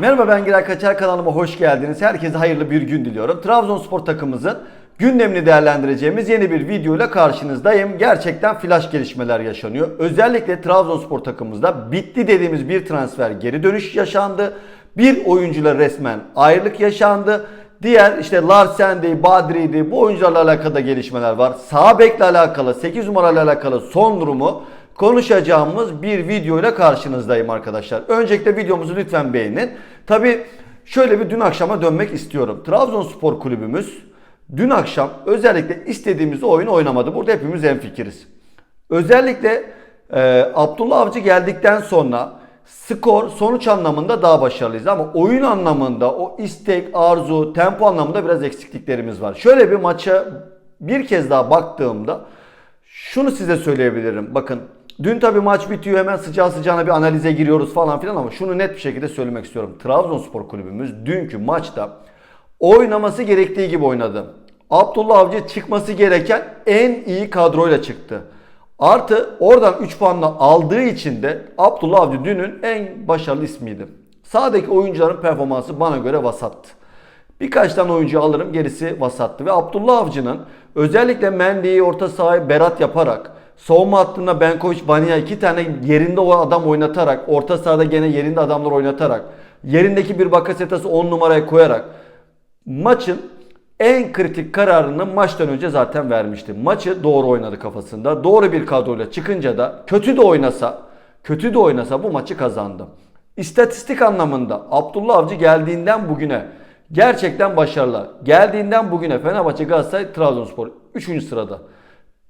Merhaba ben Giray Kaçar kanalıma hoş geldiniz. Herkese hayırlı bir gün diliyorum. Trabzonspor takımımızın gündemini değerlendireceğimiz yeni bir videoyla karşınızdayım. Gerçekten flash gelişmeler yaşanıyor. Özellikle Trabzonspor takımımızda bitti dediğimiz bir transfer geri dönüş yaşandı. Bir oyuncuyla resmen ayrılık yaşandı. Diğer işte Larsen'di, Badri'ydi bu oyuncularla alakalı da gelişmeler var. Sağ bekle alakalı, 8 numarayla alakalı son durumu konuşacağımız bir video ile karşınızdayım arkadaşlar. Öncelikle videomuzu lütfen beğenin. Tabi şöyle bir dün akşama dönmek istiyorum. Trabzonspor kulübümüz dün akşam özellikle istediğimiz oyunu oynamadı. Burada hepimiz hemfikiriz. Özellikle e, Abdullah Avcı geldikten sonra skor, sonuç anlamında daha başarılıyız ama oyun anlamında o istek, arzu, tempo anlamında biraz eksikliklerimiz var. Şöyle bir maça bir kez daha baktığımda şunu size söyleyebilirim. Bakın dün tabii maç bitiyor hemen sıcağı sıcağına bir analize giriyoruz falan filan ama şunu net bir şekilde söylemek istiyorum. Trabzonspor kulübümüz dünkü maçta oynaması gerektiği gibi oynadı. Abdullah Avcı çıkması gereken en iyi kadroyla çıktı. Artı oradan 3 puanla aldığı için de Abdullah Avcı dünün en başarılı ismiydi. Sağdaki oyuncuların performansı bana göre vasattı. Birkaç tane oyuncu alırım gerisi vasattı. Ve Abdullah Avcı'nın özellikle Mendy'yi orta sahaya berat yaparak savunma hattında Benkovic, Bania iki tane yerinde o adam oynatarak orta sahada gene yerinde adamlar oynatarak yerindeki bir Bakasetas'ı 10 numaraya koyarak maçın en kritik kararını maçtan önce zaten vermişti. Maçı doğru oynadı kafasında. Doğru bir kadroyla çıkınca da kötü de oynasa, kötü de oynasa bu maçı kazandı. İstatistik anlamında Abdullah Avcı geldiğinden bugüne gerçekten başarılı. Geldiğinden bugüne Fenerbahçe, Galatasaray, Trabzonspor 3. sırada.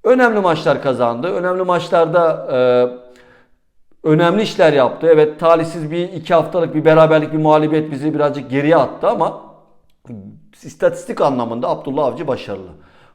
Önemli maçlar kazandı. Önemli maçlarda e, önemli işler yaptı. Evet talihsiz bir iki haftalık bir beraberlik bir mağlubiyet bizi birazcık geriye attı ama istatistik anlamında Abdullah Avcı başarılı.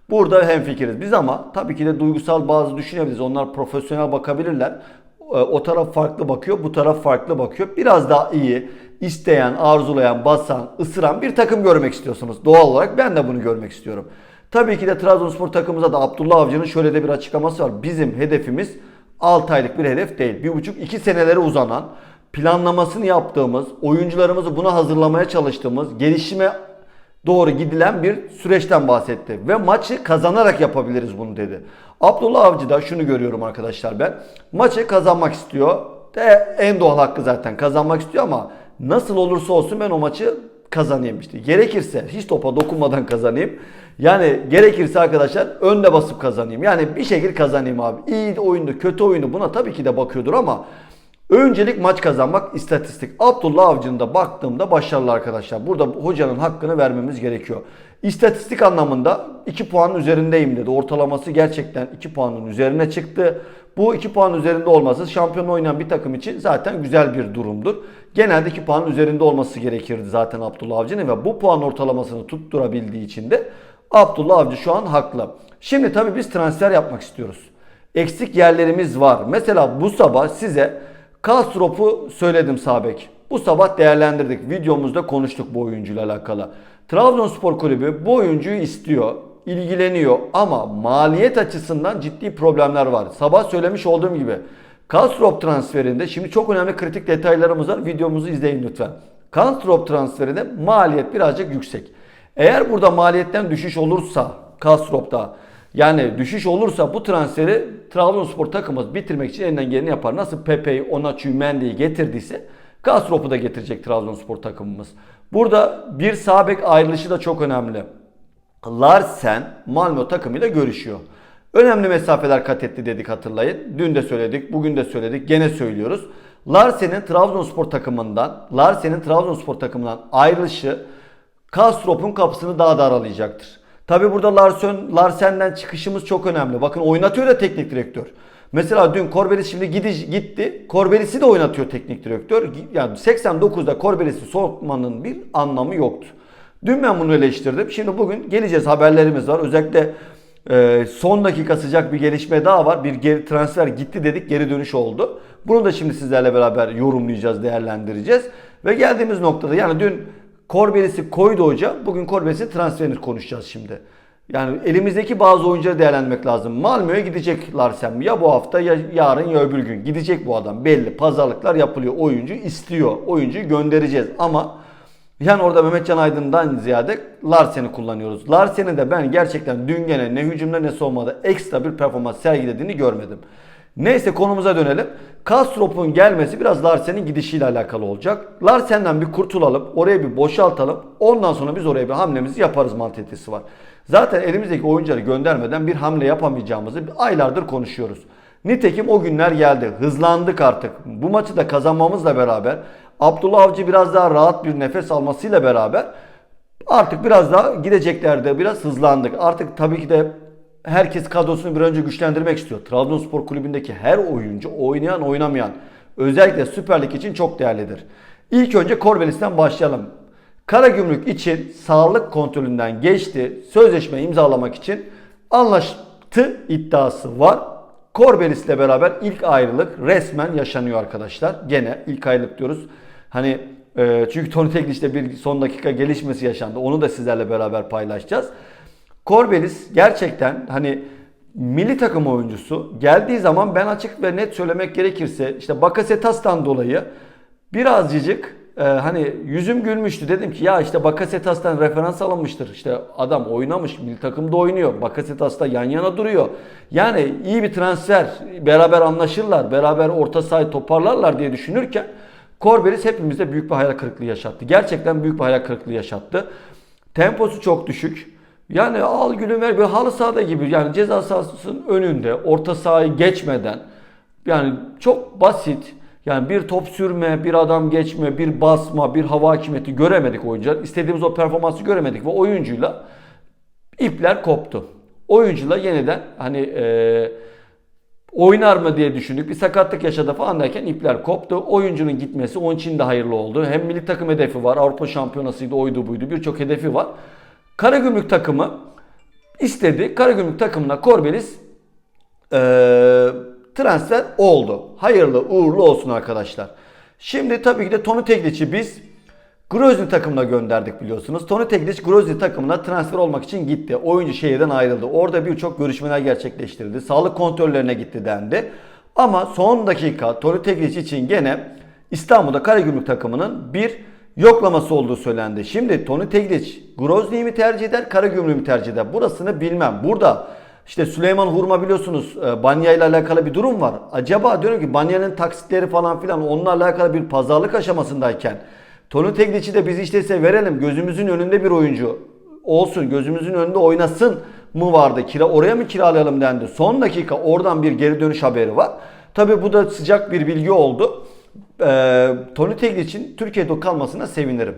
Burada hemfikiriz biz ama tabii ki de duygusal bazı düşünebiliriz. Onlar profesyonel bakabilirler. E, O taraf farklı bakıyor, bu taraf farklı bakıyor. Biraz daha iyi, isteyen, arzulayan, basan, ısıran bir takım görmek istiyorsunuz. Doğal olarak ben de bunu görmek istiyorum. Tabii ki de Trabzonspor takımımıza da Abdullah Avcı'nın şöyle de bir açıklaması var. Bizim hedefimiz 6 aylık bir hedef değil. 1,5-2 senelere uzanan, planlamasını yaptığımız, oyuncularımızı buna hazırlamaya çalıştığımız, gelişime doğru gidilen bir süreçten bahsetti. Ve maçı kazanarak yapabiliriz bunu dedi. Abdullah Avcı da şunu görüyorum arkadaşlar ben. Maçı kazanmak istiyor. De en doğal hakkı zaten kazanmak istiyor ama nasıl olursa olsun ben o maçı kazanayım işte. Gerekirse hiç topa dokunmadan kazanayım. Yani gerekirse arkadaşlar önde basıp kazanayım. Yani bir şekilde kazanayım abi. İyi oyundu, kötü oyundu buna tabii ki de bakıyordur ama Öncelik maç kazanmak istatistik. Abdullah Avcı'nın da baktığımda başarılı arkadaşlar. Burada hocanın hakkını vermemiz gerekiyor. İstatistik anlamında 2 puanın üzerindeyim dedi. Ortalaması gerçekten 2 puanın üzerine çıktı. Bu 2 puan üzerinde olması şampiyon oynayan bir takım için zaten güzel bir durumdur. Genelde 2 puanın üzerinde olması gerekirdi zaten Abdullah Avcı'nın ve bu puan ortalamasını tutturabildiği için de Abdullah Avcı şu an haklı. Şimdi tabii biz transfer yapmak istiyoruz. Eksik yerlerimiz var. Mesela bu sabah size Kastrop'u söyledim Sabek. Bu sabah değerlendirdik. Videomuzda konuştuk bu oyuncuyla alakalı. Trabzonspor Kulübü bu oyuncuyu istiyor, ilgileniyor ama maliyet açısından ciddi problemler var. Sabah söylemiş olduğum gibi Kastrop transferinde şimdi çok önemli kritik detaylarımız var. Videomuzu izleyin lütfen. Kastrop transferinde maliyet birazcık yüksek. Eğer burada maliyetten düşüş olursa Kastrop'ta yani düşüş olursa bu transferi Trabzonspor takımımız bitirmek için elinden geleni yapar. Nasıl Pepe'yi, Onaçu'yu, Mendy'yi getirdiyse Kastrop'u da getirecek Trabzonspor takımımız. Burada bir sağ bek ayrılışı da çok önemli. Larsen Malmö takımıyla görüşüyor. Önemli mesafeler kat etti dedik hatırlayın. Dün de söyledik, bugün de söyledik, gene söylüyoruz. Larsen'in Trabzonspor takımından, Larsen'in Trabzonspor takımından ayrılışı Kastrop'un kapısını daha da aralayacaktır. Tabi burada Larsen, Larsen'den çıkışımız çok önemli. Bakın oynatıyor da teknik direktör. Mesela dün Korbelis şimdi gidi, gitti. Korbelis'i de oynatıyor teknik direktör. Yani 89'da Korbelis'i sokmanın bir anlamı yoktu. Dün ben bunu eleştirdim. Şimdi bugün geleceğiz haberlerimiz var. Özellikle e, son dakika sıcak bir gelişme daha var. Bir geri, transfer gitti dedik geri dönüş oldu. Bunu da şimdi sizlerle beraber yorumlayacağız, değerlendireceğiz. Ve geldiğimiz noktada yani dün Korbelis'i koydu hoca. Bugün Korbelis'in transferini konuşacağız şimdi. Yani elimizdeki bazı oyuncuları değerlendirmek lazım. Malmö'ye gidecek Larsen ya bu hafta ya yarın ya öbür gün. Gidecek bu adam belli. Pazarlıklar yapılıyor. Oyuncu istiyor. Oyuncuyu göndereceğiz ama yani orada Mehmetcan Aydın'dan ziyade Larsen'i kullanıyoruz. Larsen'i de ben gerçekten dün gene ne hücumda ne savunmada ekstra bir performans sergilediğini görmedim. Neyse konumuza dönelim. Kastrop'un gelmesi biraz Larsen'in gidişiyle alakalı olacak. Larsen'den bir kurtulalım, oraya bir boşaltalım. Ondan sonra biz oraya bir hamlemizi yaparız mantalitesi var. Zaten elimizdeki oyuncuları göndermeden bir hamle yapamayacağımızı aylardır konuşuyoruz. Nitekim o günler geldi. Hızlandık artık. Bu maçı da kazanmamızla beraber Abdullah Avcı biraz daha rahat bir nefes almasıyla beraber artık biraz daha gideceklerde biraz hızlandık. Artık tabii ki de herkes kadrosunu bir önce güçlendirmek istiyor. Trabzonspor kulübündeki her oyuncu oynayan oynamayan özellikle Süper Lig için çok değerlidir. İlk önce Korbelis'ten başlayalım. Karagümrük için sağlık kontrolünden geçti. Sözleşme imzalamak için anlaştı iddiası var. Korbelis'le beraber ilk ayrılık resmen yaşanıyor arkadaşlar. Gene ilk ayrılık diyoruz. Hani e, çünkü Tony Teklic'te bir son dakika gelişmesi yaşandı. Onu da sizlerle beraber paylaşacağız. Korbelis gerçekten hani milli takım oyuncusu geldiği zaman ben açık ve net söylemek gerekirse işte Bakasetas'tan dolayı birazcık e, hani yüzüm gülmüştü. Dedim ki ya işte Bakasetas'tan referans alınmıştır. İşte adam oynamış, milli takımda oynuyor. Bakasetas'ta yan yana duruyor. Yani iyi bir transfer, beraber anlaşırlar, beraber orta sahayı toparlarlar diye düşünürken Korbelis hepimizde büyük bir hayal kırıklığı yaşattı. Gerçekten büyük bir hayal kırıklığı yaşattı. Temposu çok düşük. Yani al gülüm ver bir halı sahada gibi yani ceza sahasının önünde orta sahayı geçmeden yani çok basit yani bir top sürme, bir adam geçme, bir basma, bir hava hakimiyeti göremedik oyuncular. İstediğimiz o performansı göremedik ve oyuncuyla ipler koptu. Oyuncuyla yeniden hani e, oynar mı diye düşündük. Bir sakatlık yaşadı falan derken ipler koptu. Oyuncunun gitmesi onun için de hayırlı oldu. Hem milli takım hedefi var. Avrupa şampiyonasıydı, oydu buydu. Birçok hedefi var. Karagümrük takımı istedi. Karagümrük takımına Korbelis e, transfer oldu. Hayırlı uğurlu olsun arkadaşlar. Şimdi tabii ki de Tony Teglic'i biz Grozny takımına gönderdik biliyorsunuz. Tony Teglic Grozny takımına transfer olmak için gitti. Oyuncu şehirden ayrıldı. Orada birçok görüşmeler gerçekleştirildi. Sağlık kontrollerine gitti dendi. Ama son dakika Tony Teglic için gene İstanbul'da Karagümrük takımının bir yoklaması olduğu söylendi. Şimdi Tony Teglic Grozny'yi mi tercih eder, Karagümrük'ü mü tercih eder? Burasını bilmem. Burada işte Süleyman Hurma biliyorsunuz e, Banya ile alakalı bir durum var. Acaba diyorum ki Banya'nın taksitleri falan filan onunla alakalı bir pazarlık aşamasındayken Tony Teglic'i de biz işte verelim gözümüzün önünde bir oyuncu olsun gözümüzün önünde oynasın mı vardı? Kira oraya mı kiralayalım dendi. Son dakika oradan bir geri dönüş haberi var. Tabi bu da sıcak bir bilgi oldu. Ee, Tony Teglic'in Türkiye'de kalmasına sevinirim.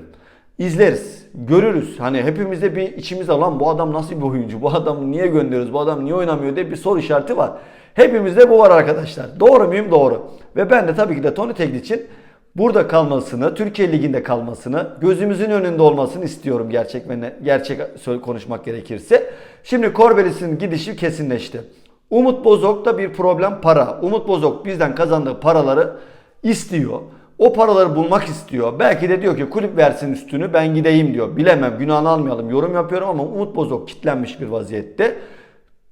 İzleriz, görürüz. Hani hepimizde bir içimizde lan bu adam nasıl bir oyuncu? Bu adamı niye gönderiyoruz? Bu adam niye oynamıyor diye bir soru işareti var. Hepimizde bu var arkadaşlar. Doğru muyum? Doğru. Ve ben de tabii ki de Tony Teglic'in burada kalmasını, Türkiye Ligi'nde kalmasını, gözümüzün önünde olmasını istiyorum gerçek gerçek konuşmak gerekirse. Şimdi Korbelis'in gidişi kesinleşti. Umut Bozok'ta bir problem para. Umut Bozok bizden kazandığı paraları istiyor. O paraları bulmak istiyor. Belki de diyor ki kulüp versin üstünü ben gideyim diyor. Bilemem günahını almayalım yorum yapıyorum ama Umut Bozok kitlenmiş bir vaziyette.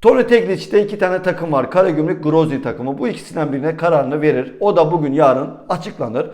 Tony Teglic'te iki tane takım var. Karagümrük, Grozny takımı. Bu ikisinden birine kararını verir. O da bugün yarın açıklanır.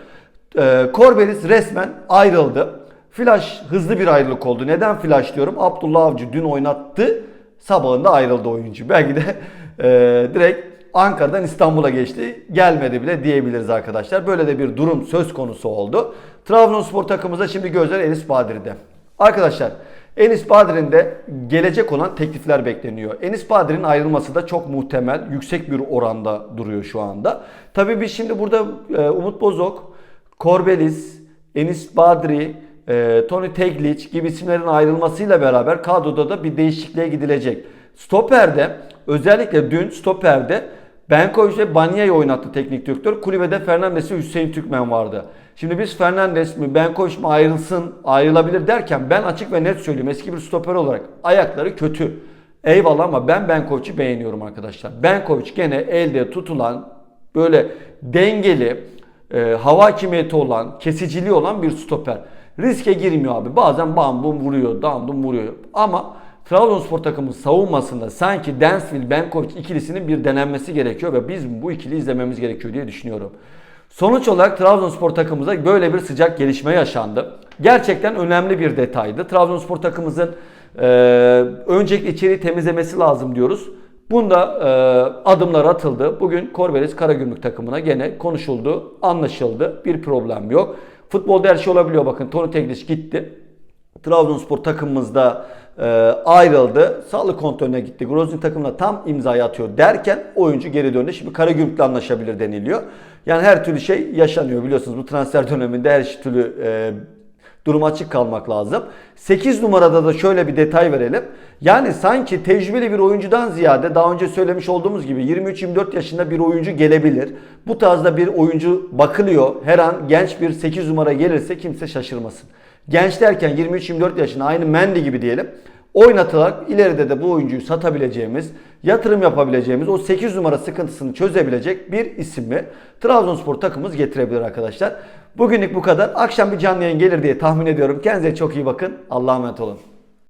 Korbelis resmen ayrıldı. Flash hızlı bir ayrılık oldu. Neden flash diyorum? Abdullah Avcı dün oynattı. Sabahında ayrıldı oyuncu. Belki de e, direkt Ankara'dan İstanbul'a geçti. Gelmedi bile diyebiliriz arkadaşlar. Böyle de bir durum söz konusu oldu. Trabzonspor takımımıza şimdi gözler Enis Badri'de. Arkadaşlar Enis Badir'in de gelecek olan teklifler bekleniyor. Enis Badir'in ayrılması da çok muhtemel, yüksek bir oranda duruyor şu anda. Tabii biz şimdi burada e, Umut Bozok, Korbelis, Enis Badri, e, Tony Teglic gibi isimlerin ayrılmasıyla beraber kadroda da bir değişikliğe gidilecek. Stoper'de özellikle dün Stoper'de Benkovic ve Banya'yı oynattı teknik direktör. Kulübede Fernandes ve Hüseyin Türkmen vardı. Şimdi biz Fernandes mi Benkovic mi ayrılsın ayrılabilir derken ben açık ve net söyleyeyim eski bir stoper olarak ayakları kötü. Eyvallah ama ben Benkovic'i beğeniyorum arkadaşlar. Benkovic gene elde tutulan böyle dengeli e, hava hakimiyeti olan kesiciliği olan bir stoper. Riske girmiyor abi. Bazen bam bum vuruyor, dam dum vuruyor. Ama Trabzonspor takımı savunmasında sanki Densville Benkovic ikilisinin bir denenmesi gerekiyor ve biz bu ikili izlememiz gerekiyor diye düşünüyorum. Sonuç olarak Trabzonspor takımımıza böyle bir sıcak gelişme yaşandı. Gerçekten önemli bir detaydı. Trabzonspor takımımızın e, öncelikle içeriği temizlemesi lazım diyoruz. Bunda e, adımlar atıldı. Bugün Korbelis Karagümrük takımına gene konuşuldu, anlaşıldı. Bir problem yok. Futbolda her şey olabiliyor. Bakın Tony Tegliş gitti. Trabzonspor takımımızda ayrıldı. Sağlık kontrolüne gitti. Grozny takımına tam imzayı atıyor derken oyuncu geri döndü. Şimdi Karagümrük'le anlaşabilir deniliyor. Yani her türlü şey yaşanıyor biliyorsunuz. Bu transfer döneminde her türlü e, durum açık kalmak lazım. 8 numarada da şöyle bir detay verelim. Yani sanki tecrübeli bir oyuncudan ziyade daha önce söylemiş olduğumuz gibi 23-24 yaşında bir oyuncu gelebilir. Bu tarzda bir oyuncu bakılıyor. Her an genç bir 8 numara gelirse kimse şaşırmasın. Genç derken 23-24 yaşında aynı Mendy gibi diyelim. Oynatılarak ileride de bu oyuncuyu satabileceğimiz, yatırım yapabileceğimiz, o 8 numara sıkıntısını çözebilecek bir isim mi? Trabzonspor takımımız getirebilir arkadaşlar. Bugünlük bu kadar. Akşam bir canlı yayın gelir diye tahmin ediyorum. Kendinize çok iyi bakın. Allah'a emanet olun.